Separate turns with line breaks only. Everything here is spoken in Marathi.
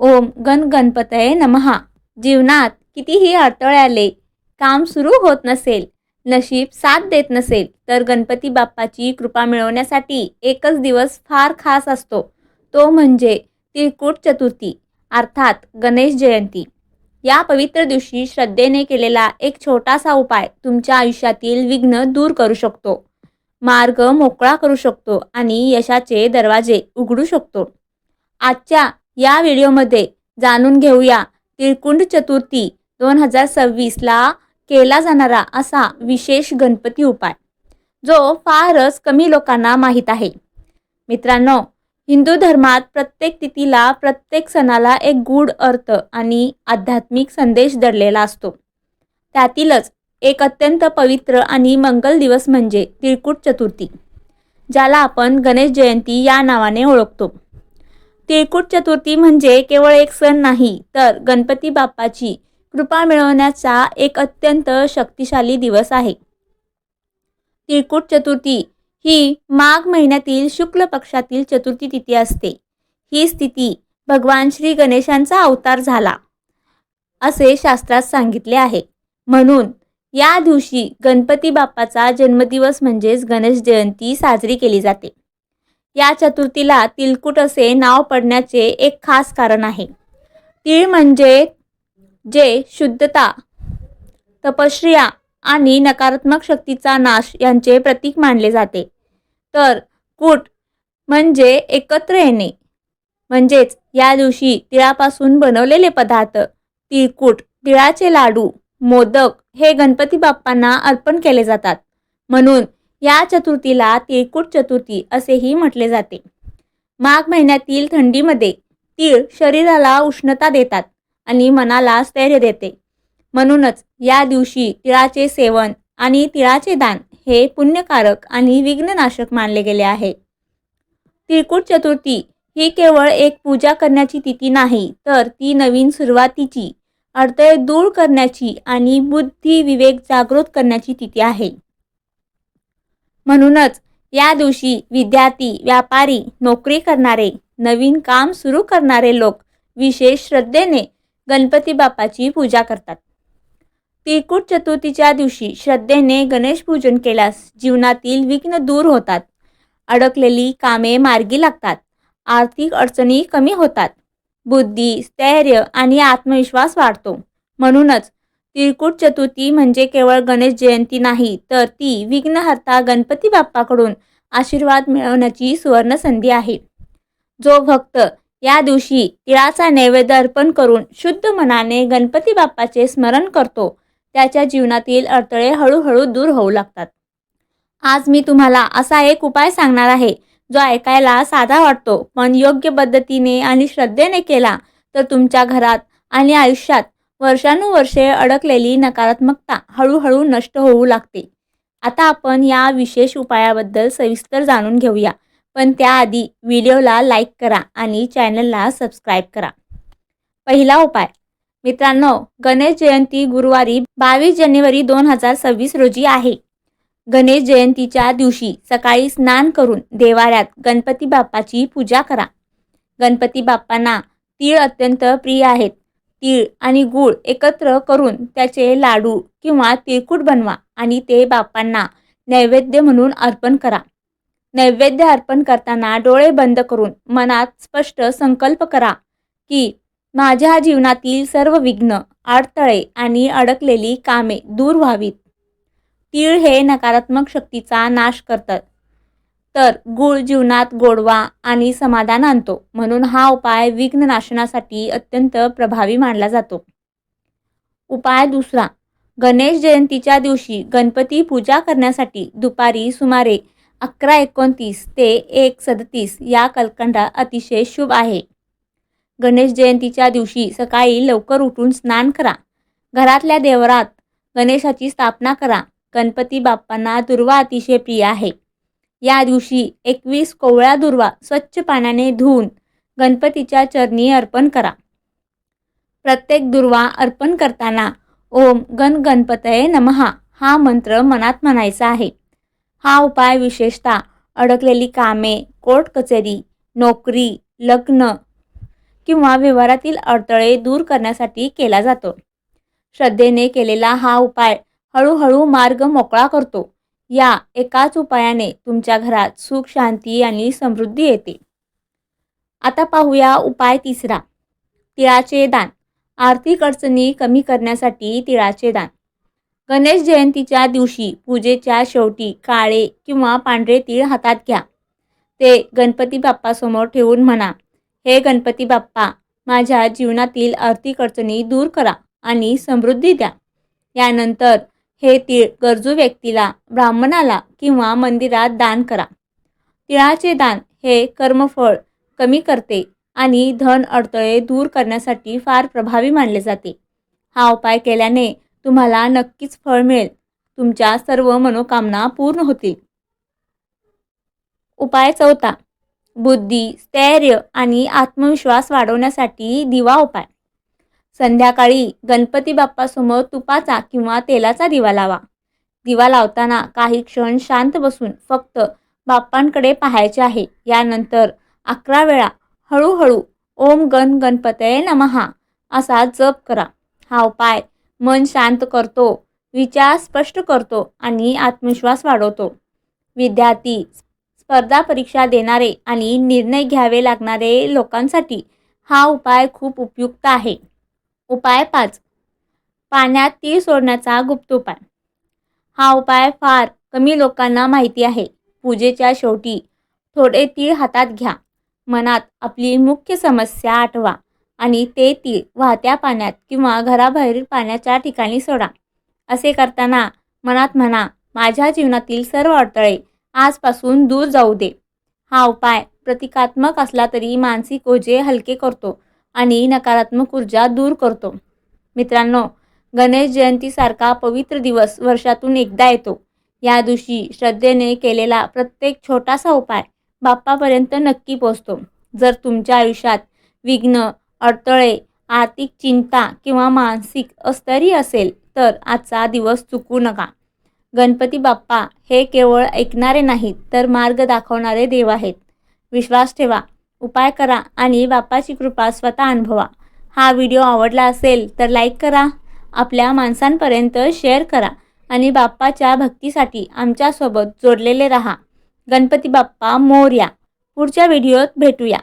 ओम गण गणपतये नमहा. जीवनात कितीही अडथळे आले काम सुरू होत नसेल नशीब साथ देत नसेल तर गणपती बाप्पाची कृपा मिळवण्यासाठी एकच दिवस फार खास असतो. तो म्हणजे तिळकूट चतुर्थी अर्थात गणेश जयंती. या पवित्र दिवशी श्रद्धेने केलेला एक छोटासा उपाय तुमच्या आयुष्यातील विघ्न दूर करू शकतो. मार्ग मोकळा करू शकतो आणि यशाचे दरवाजे उघडू शकतो. आजच्या या व्हिडिओमध्ये जाणून घेऊया तिळकुंड चतुर्थी दोन हजार सव्वीसला केला जाणारा असा विशेष गणपती उपाय जो फारच कमी लोकांना माहीत आहे. मित्रांनो हिंदू धर्मात प्रत्येक तिथीला प्रत्येक सणाला एक गूढ अर्थ आणि आध्यात्मिक संदेश दडलेला असतो. त्यातीलच एक अत्यंत पवित्र आणि मंगल दिवस म्हणजे तिळकुट चतुर्थी ज्याला आपण गणेश जयंती या नावाने ओळखतो. तिळकुट चतुर्थी म्हणजे केवळ एक सण नाही तर गणपती बाप्पाची कृपा मिळवण्याचा एक अत्यंत शक्तिशाली दिवस आहे. तिळकुट चतुर्थी ही माघ महिन्यातील शुक्ल पक्षातील चतुर्थी तिथी असते. ही स्थिती भगवान श्री गणेशांचा अवतार झाला असे शास्त्रात सांगितले आहे. म्हणून या दिवशी गणपती बाप्पाचा जन्मदिवस म्हणजेच गणेश जयंती साजरी केली जाते. या चतुर्थीला तिलकुट असे नाव पडण्याचे एक खास कारण आहे. तीळ म्हणजे जे शुद्धता तपश्रिया आणि नकारात्मक शक्तीचा नाश यांचे प्रतीक मानले जाते. तर कूट म्हणजे एकत्र येणे म्हणजेच या दिवशी तिळापासून बनवलेले पदार्थ तिळकूट तिळाचे लाडू मोदक हे गणपती बाप्पांना अर्पण केले जातात. म्हणून या चतुर्थीला तिळकूट चतुर्थी असेही म्हटले जाते. माघ महिन्यातील थंडीमध्ये तीळ शरीराला उष्णता देतात आणि मनाला स्थैर्य देते. म्हणूनच या दिवशी तिळाचे सेवन आणि तिळाचे दान हे पुण्यकारक आणि विघ्ननाशक मानले गेले आहे. तिळकूट चतुर्थी ही केवळ एक पूजा करण्याची तिथी नाही तर ती नवीन सुरुवातीची अडथळे दूर करण्याची आणि बुद्धी विवेक जागृत करण्याची तिथी आहे. म्हणूनच या दिवशी विद्यार्थी व्यापारी नोकरी करणारे नवीन काम सुरू करणारे लोक विशेष श्रद्धेने गणपती बाप्पाची पूजा करतात. तिळकूट चतुर्थीच्या दिवशी श्रद्धेने गणेश पूजन केल्यास जीवनातील विघ्न दूर होतात. अडकलेली कामे मार्गी लागतात. आर्थिक अडचणी कमी होतात. बुद्धी स्थैर्य आणि आत्मविश्वास वाढतो. म्हणूनच तिळकूट चतुर्थी म्हणजे केवळ गणेश जयंती नाही तर ती विघ्नहर्ता गणपती बाप्पाकडून आशीर्वाद मिळवण्याची सुवर्ण संधी आहे. जो भक्त या दिवशी तिळाचा नैवेद्य अर्पण करून शुद्ध मनाने गणपती बाप्पाचे स्मरण करतो त्याच्या जीवनातील अडथळे हळूहळू दूर होऊ लागतात. आज मी तुम्हाला असा एक उपाय सांगणार आहे जो ऐकायला साधा वाटतो पण योग्य पद्धतीने आणि श्रद्धेने केला तर तुमच्या घरात आणि आयुष्यात वर्षानुवर्षे अडकलेली नकारात्मकता हळूहळू नष्ट होऊ लागते. आता आपण या विशेष उपायाबद्दल सविस्तर जाणून घेऊया. पण त्याआधी व्हिडिओला लाईक करा आणि चॅनलला सबस्क्राईब करा. पहिला उपाय. मित्रांनो गणेश जयंती गुरुवारी बावीस जानेवारी दोन हजार सव्वीस रोजी आहे. गणेश जयंतीच्या दिवशी सकाळी स्नान करून देवाऱ्यात गणपती बाप्पाची पूजा करा. गणपती बाप्पांना तीळ अत्यंत प्रिय आहेत. तीळ आणि गूळ एकत्र करून त्याचे लाडू किंवा तिळकूट बनवा आणि ते बाप्पांना नैवेद्य म्हणून अर्पण करा. नैवेद्य अर्पण करताना डोळे बंद करून मनात स्पष्ट संकल्प करा की माझ्या जीवनातील सर्व विघ्न अडथळे आणि अडकलेली कामे दूर व्हावीत. तीळ हे नकारात्मक शक्तीचा नाश करतात. तर गूळ जीवनात गोडवा आणि समाधान आणतो. म्हणून हा उपाय विघ्न नाशनासाठी अत्यंत प्रभावी मानला जातो. उपाय दुसरा गणेश जयंतीच्या दिवशी गणपती पूजा करण्यासाठी दुपारी सुमारे अकरा एकोणतीस ते एक सदतीस या कलकंडा अतिशय शुभ आहे. गणेश जयंतीच्या दिवशी सकाळी लवकर उठून स्नान करा. घरातल्या देवरात गणेशाची स्थापना करा. गणपती बाप्पांना दुर्वा अतिशय प्रिय आहे. या दिवशी एकवीस कोवळ्या दुर्वा स्वच्छ पाण्याने धुवून गणपतीच्या चरणी अर्पण करा. प्रत्येक दुर्वा अर्पण करताना ओम गण गणपतये नमहा हा मंत्र मनात म्हणायचा आहे. हा उपाय विशेषतः अडकलेली कामे कोर्ट कचेरी नोकरी लग्न किंवा व्यवहारातील अडथळे दूर करण्यासाठी केला जातो. श्रद्धेने केलेला हा उपाय हळूहळू मार्ग मोकळा करतो. या एकाच उपायाने तुमच्या घरात सुख शांती आणि समृद्धी येते. आता पाहूया उपाय तिसरा. तिळाचे दान. आर्थिक अडचणी कमी करण्यासाठी तिळाचे दान. गणेश जयंतीच्या दिवशी पूजेच्या शेवटी काळे किंवा पांढरे तीळ हातात घ्या. ते गणपती बाप्पासमोर ठेवून म्हणा हे गणपती बाप्पा माझ्या जीवनातील आर्थिक अडचणी दूर करा आणि समृद्धी द्या. यानंतर हे तीळ गरजू व्यक्तीला ब्राह्मणाला किंवा मंदिरात दान करा. तिळाचे दान हे कर्मफळ कमी करते आणि धन अडथळे दूर करण्यासाठी फार प्रभावी मानले जाते. हा उपाय केल्याने तुम्हाला नक्कीच फळ मिळेल. तुमच्या सर्व मनोकामना पूर्ण होतील. उपाय चौथा. बुद्धी स्थैर्य आणि आत्मविश्वास वाढवण्यासाठी दिवा उपाय. संध्याकाळी गणपती बाप्पासमोर तुपाचा किंवा तेलाचा दिवा लावा. दिवा लावताना काही क्षण शांत बसून फक्त बाप्पांकडे पाहायचे आहे. यानंतर अकरा वेळा हळूहळू ओम गण गणपतये नमहा असा जप करा. हा उपाय मन शांत करतो विचार स्पष्ट करतो आणि आत्मविश्वास वाढवतो. विद्यार्थी स्पर्धा परीक्षा देणारे आणि निर्णय घ्यावे लागणारे लोकांसाठी हा उपाय खूप उपयुक्त आहे. उपाय पाच. पाण्यात तीळ सोडण्याचा गुप्त उपाय हा उपाय फार कमी लोकांना माहिती आहे. पूजेच्या शेवटी थोडे तीळ हातात घ्या. मनात आपली मुख्य समस्या आठवा आणि ते तीळ वाहत्या पाण्यात किंवा घराबाहेरील पाण्याच्या ठिकाणी सोडा. असे करताना मनात म्हणा माझ्या जीवनातील सर्व अडथळे आजपासून दूर जाऊ दे. हा उपाय प्रतिकात्मक असला तरी मानसिक ओझे हलके करतो. आणि नकारात्मक ऊर्जा दूर करतो. मित्रांनो गणेश जयंतीसारखा पवित्र दिवस वर्षातून एकदा येतो. या दिवशी श्रद्धेने केलेला प्रत्येक छोटासा उपाय बाप्पापर्यंत नक्की पोचतो जर तुमच्या आयुष्यात विघ्न अडथळे आर्थिक चिंता किंवा मानसिक अस्थैर्य असेल तर आजचा दिवस चुकू नका. गणपती बाप्पा हे केवळ ऐकणारे नाहीत तर मार्ग दाखवणारे देव आहेत. विश्वास ठेवा. उपाय करा आणि बाप्पाची कृपा स्वतः अनुभवा. हा व्हिडिओ आवडला असेल तर लाईक करा आपल्या माणसांपर्यंत शेअर करा आणि बाप्पाच्या भक्तीसाठी आमच्यासोबत जोडलेले रहा. गणपती बाप्पा मोर्या. पुढच्या व्हिडिओत भेटूया.